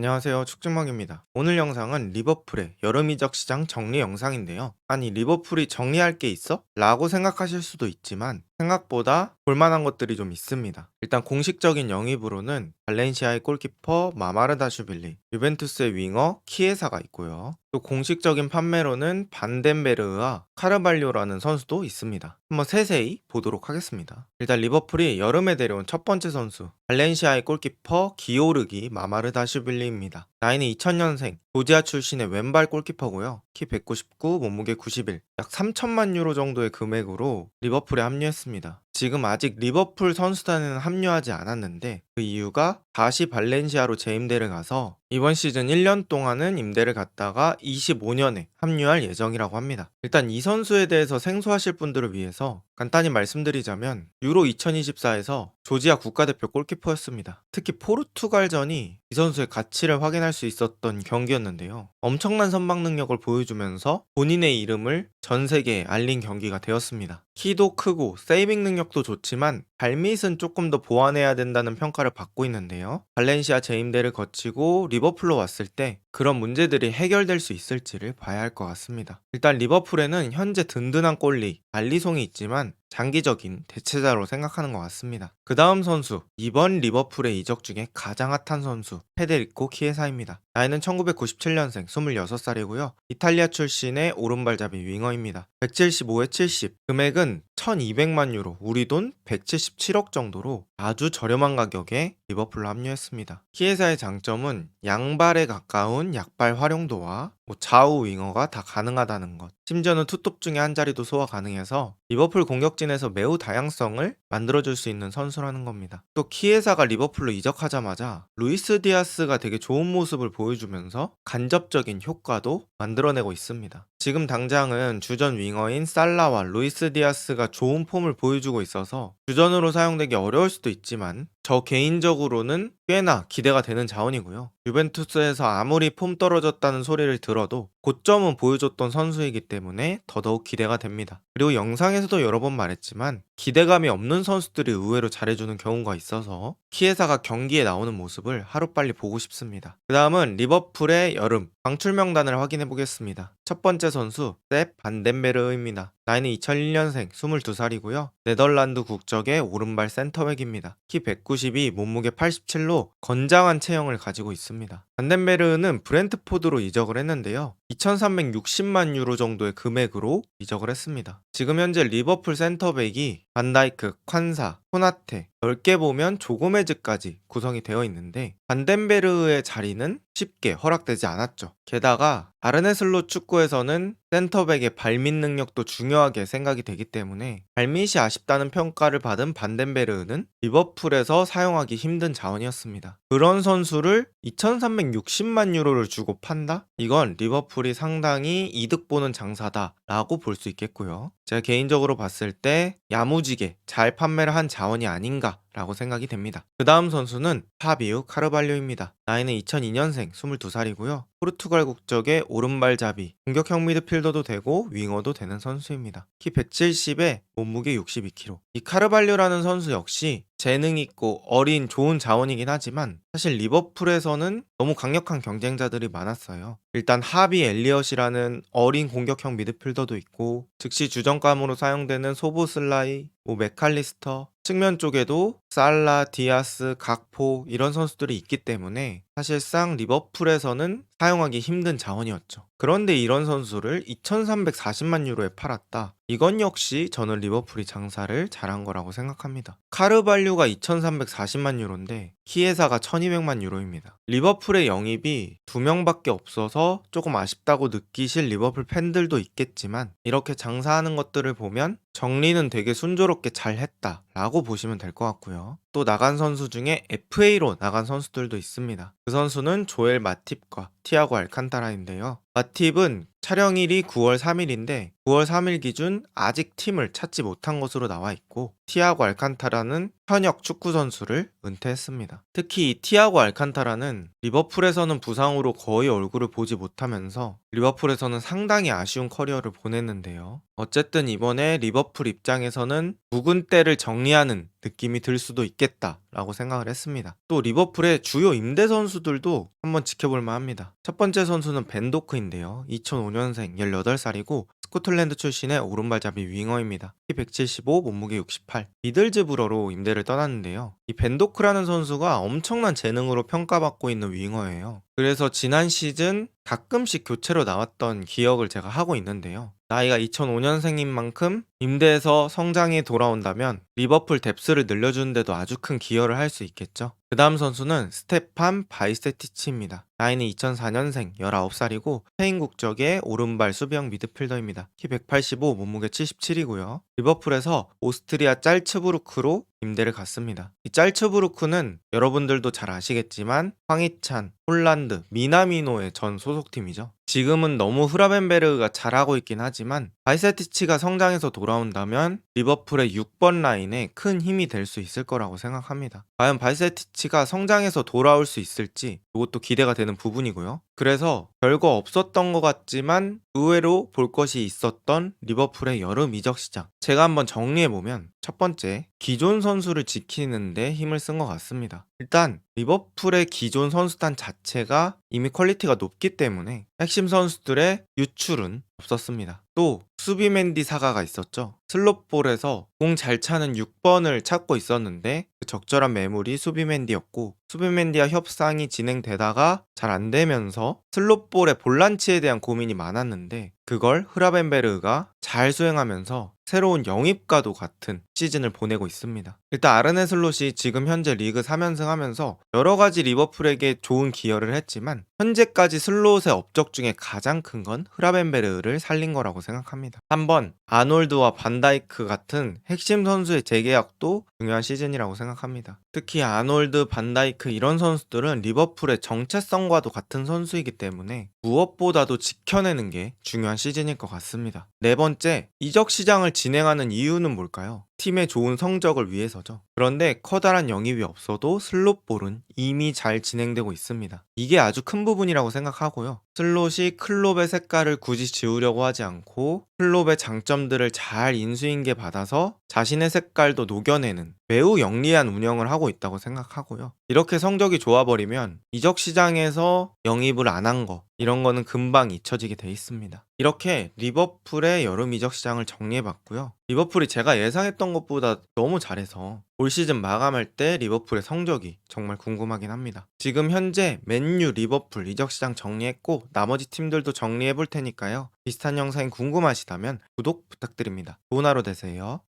안녕하세요. 축주먹입니다. 오늘 영상은 리버풀의 여름 이적 시장 정리 영상인데요. 아니, 리버풀이 정리할 게 있어? 라고 생각하실 수도 있지만 생각보다 볼만한 것들이 좀 있습니다. 일단 공식적인 영입으로는 발렌시아의 골키퍼 마마르다슈빌리, 유벤투스의 윙어 키에사가 있고요. 또 공식적인 판매로는 반덴베르와 카르발료라는 선수도 있습니다. 한번 세세히 보도록 하겠습니다. 일단 리버풀이 여름에 데려온 첫 번째 선수 발렌시아의 골키퍼 기오르기 마마르다슈빌리입니다. 나이는 2000년생, 조지아 출신의 왼발 골키퍼고요. 키 199, 몸무게 91, 약 3천만 유로 정도의 금액으로 리버풀에 합류했습니다. 지금 아직 리버풀 선수단에는 합류하지 않았는데 그 이유가 다시 발렌시아로 재임대를 가서 이번 시즌 1년 동안은 임대를 갔다가 25년에 합류할 예정이라고 합니다. 일단 이 선수에 대해서 생소하실 분들을 위해서 간단히 말씀드리자면 유로 2024에서 조지아 국가대표 골키퍼였습니다. 특히 포르투갈전이 이 선수의 가치를 확인할 수 있었던 경기였는데요. 엄청난 선방 능력을 보여주면서 본인의 이름을 전 세계에 알린 경기가 되었습니다. 키도 크고 세이빙 능력도 좋지만 발밑은 조금 더 보완해야 된다는 평가를 받고 있는데요. 발렌시아 재임대를 거치고 리버풀로 왔을 때 그런 문제들이 해결될 수 있을지를 봐야 할 것 같습니다. 일단 리버풀에는 현재 든든한 골리, 알리송이 있지만 장기적인 대체자로 생각하는 것 같습니다. 그 다음 선수, 이번 리버풀의 이적 중에 가장 핫한 선수, 페데리코 키에사입니다. 나이는 1997년생 26살이고요. 이탈리아 출신의 오른발잡이 윙어입니다. 175에 70, 금액은 1200만 유로, 우리 돈 177억 정도로 아주 저렴한 가격에 리버풀로 합류했습니다. 키에사의 장점은 양발에 가까운 약발 활용도와 뭐 좌우 윙어가 다 가능하다는 것. 심지어는 투톱 중에 한 자리도 소화 가능해서 리버풀 공격진에서 매우 다양성을 만들어줄 수 있는 선수라는 겁니다. 또 키에사가 리버풀로 이적하자마자 루이스 디아스가 되게 좋은 모습을 보여주면서 간접적인 효과도 만들어내고 있습니다. 지금 당장은 주전 윙어인 살라와 루이스 디아스가 좋은 폼을 보여주고 있어서 주전으로 사용되기 어려울 수도 있지만 저 개인적으로는 꽤나 기대가 되는 자원이고요. 유벤투스에서 아무리 폼 떨어졌다는 소리를 들어도 고점은 보여줬던 선수이기 때문에 더더욱 기대가 됩니다. 그리고 영상에서도 여러 번 말했지만 기대감이 없는 선수들이 의외로 잘해주는 경우가 있어서 키에사가 경기에 나오는 모습을 하루빨리 보고 싶습니다. 그 다음은 리버풀의 여름 방출 명단을 확인해 보겠습니다. 첫 번째 선수 셉 반덴베르입니다. 나이는 2001년생 22살이고요. 네덜란드 국적의 오른발 센터백입니다. 키 192, 몸무게 87로 건장한 체형을 가지고 있습니다. 반덴베르는 브렌트포드로 이적을 했는데요. 2360만 유로 정도의 금액으로 이적을 했습니다. 지금 현재 리버풀 센터백이 반다이크, 콴사, 코나테, 넓게 보면 조고메즈까지 구성이 되어 있는데 반덴베르의 자리는 쉽게 허락되지 않았죠. 게다가 아르네슬로 축구에서는 센터백의 발밑 능력도 중요하게 생각이 되기 때문에 발밑이 아쉽다는 평가를 받은 반덴베르는 리버풀에서 사용하기 힘든 자원이었습니다. 그런 선수를 2360만 유로를 주고 판다? 이건 리버풀이 상당히 이득 보는 장사다라고 볼 수 있겠고요. 제가 개인적으로 봤을 때 야무지게 잘 판매를 한 자 원이 아닌가 라고 생각이 됩니다. 그 다음 선수는 파비우 카르발료입니다. 나이는 2002년생 22살이고요. 포르투갈 국적의 오른발잡이, 공격형 미드필더도 되고 윙어도 되는 선수입니다. 키 170에 몸무게 62kg. 이 카르발료라는 선수 역시 재능 있고 어린 좋은 자원이긴 하지만 사실 리버풀에서는 너무 강력한 경쟁자들이 많았어요. 일단 하비 엘리엇이라는 어린 공격형 미드필더도 있고 즉시 주전감으로 사용되는 소보슬라이, 뭐 메칼리스터, 측면 쪽에도 살라, 디아스, 각포 이런 선수들이 있기 때문에 사실상 리버풀에서는 사용하기 힘든 자원이었죠. 그런데 이런 선수를 2340만 유로에 팔았다. 이건 역시 저는 리버풀이 장사를 잘한 거라고 생각합니다. 카르발류가 2340만 유로인데 키에사가 1200만 유로입니다. 리버풀의 영입이 두 명밖에 없어서 조금 아쉽다고 느끼실 리버풀 팬들도 있겠지만 이렇게 장사하는 것들을 보면 정리는 되게 순조롭게 잘 했다 라고 보시면 될 것 같고요. 또 나간 선수 중에 FA로 나간 선수들도 있습니다. 그 선수는 조엘 마팁과 티아고 알칸타라인데요. 마팁은 촬영일이 9월 3일인데 9월 3일 기준 아직 팀을 찾지 못한 것으로 나와 있고 티아고 알칸타라는 현역 축구 선수를 은퇴했습니다. 특히 이 티아고 알칸타라는 리버풀에서는 부상으로 거의 얼굴을 보지 못하면서 리버풀에서는 상당히 아쉬운 커리어를 보냈는데요. 어쨌든 이번에 리버풀 입장에서는 묵은 때를 정리하는 느낌이 들 수도 있겠다 라고 생각을 했습니다. 또 리버풀의 주요 임대 선수들도 한번 지켜볼 만합니다. 첫 번째 선수는 벤 도크인데요. 2005년생 18살이고 스코틀랜드 출신의 오른발잡이 윙어입니다. 키 175, 몸무게 68. 미들즈브러로 임대를 떠났는데요. 이 벤도크라는 선수가 엄청난 재능으로 평가받고 있는 윙어예요. 그래서 지난 시즌 가끔씩 교체로 나왔던 기억을 제가 하고 있는데요. 나이가 2005년생인 만큼 임대에서 성장이 돌아온다면 리버풀 뎁스를 늘려주는데도 아주 큰 기여를 할 수 있겠죠. 그 다음 선수는 스테판 바이세티치입니다. 나이는 2004년생 19살이고 스페인 국적의 오른발 수비형 미드필더입니다. 키 185, 몸무게 77이고요. 리버풀에서 오스트리아 짤츠부르크로 임대를 갔습니다. 이 짤츠부르크는 여러분들도 잘 아시겠지만 황희찬, 홀란드, 미나미노의 전 소속팀이죠. 지금은 너무 후라벤베르가 잘하고 있긴 하지만 바이세티치가 성장해서 돌아온다면 리버풀의 6번 라인에 큰 힘이 될 수 있을 거라고 생각합니다. 과연 바이세티치가 성장해서 돌아올 수 있을지 이것도 기대가 되는 부분이고요. 그래서 별거 없었던 것 같지만 의외로 볼 것이 있었던 리버풀의 여름 이적 시장. 제가 한번 정리해보면 첫 번째, 기존 선수를 지키는데 힘을 쓴 것 같습니다. 일단 리버풀의 기존 선수단 자체가 이미 퀄리티가 높기 때문에 핵심 선수들의 유출은 없었습니다. 또 수비맨디 사가가 있었죠. 슬롯볼에서 공 잘 차는 6번을 찾고 있었는데 그 적절한 매물이 수비맨디였고 수비맨디와 협상이 진행되다가 잘 안 되면서 슬롯볼의 볼란치에 대한 고민이 많았는데 그걸 흐라벤베르가 잘 수행하면서 새로운 영입과도 같은 시즌을 보내고 있습니다. 일단 아르네 슬롯이 지금 현재 리그 3연승 하면서 여러 가지 리버풀에게 좋은 기여를 했지만 현재까지 슬롯의 업적 중에 가장 큰 건 흐라벤베르를 살린 거라고 생각합니다. 한번 아놀드와 반다이크 같은 핵심 선수의 재계약도 중요한 시즌이라고 생각합니다. 특히 아놀드, 반다이크 이런 선수들은 리버풀의 정체성과도 같은 선수이기 때문에 무엇보다도 지켜내는 게 중요한 시즌일 것 같습니다. 네 번째, 이적 시장을 진행하는 이유는 뭘까요? 팀의 좋은 성적을 위해서죠. 그런데 커다란 영입이 없어도 슬롯볼은 이미 잘 진행되고 있습니다. 이게 아주 큰 부분이라고 생각하고요. 슬롯이 클롭의 색깔을 굳이 지우려고 하지 않고 클롭의 장점들을 잘 인수인계 받아서 자신의 색깔도 녹여내는 매우 영리한 운영을 하고 있다고 생각하고요. 이렇게 성적이 좋아버리면 이적 시장에서 영입을 안 한 거, 이런 거는 금방 잊혀지게 돼 있습니다. 이렇게 리버풀의 여름 이적 시장을 정리해봤고요. 리버풀이 제가 예상했던 것보다 너무 잘해서 올 시즌 마감할 때 리버풀의 성적이 정말 궁금하긴 합니다. 지금 현재 맨유, 리버풀 이적 시장 정리했고 나머지 팀들도 정리해 볼 테니까요. 비슷한 영상이 궁금하시다면 구독 부탁드립니다. 좋은 하루 되세요.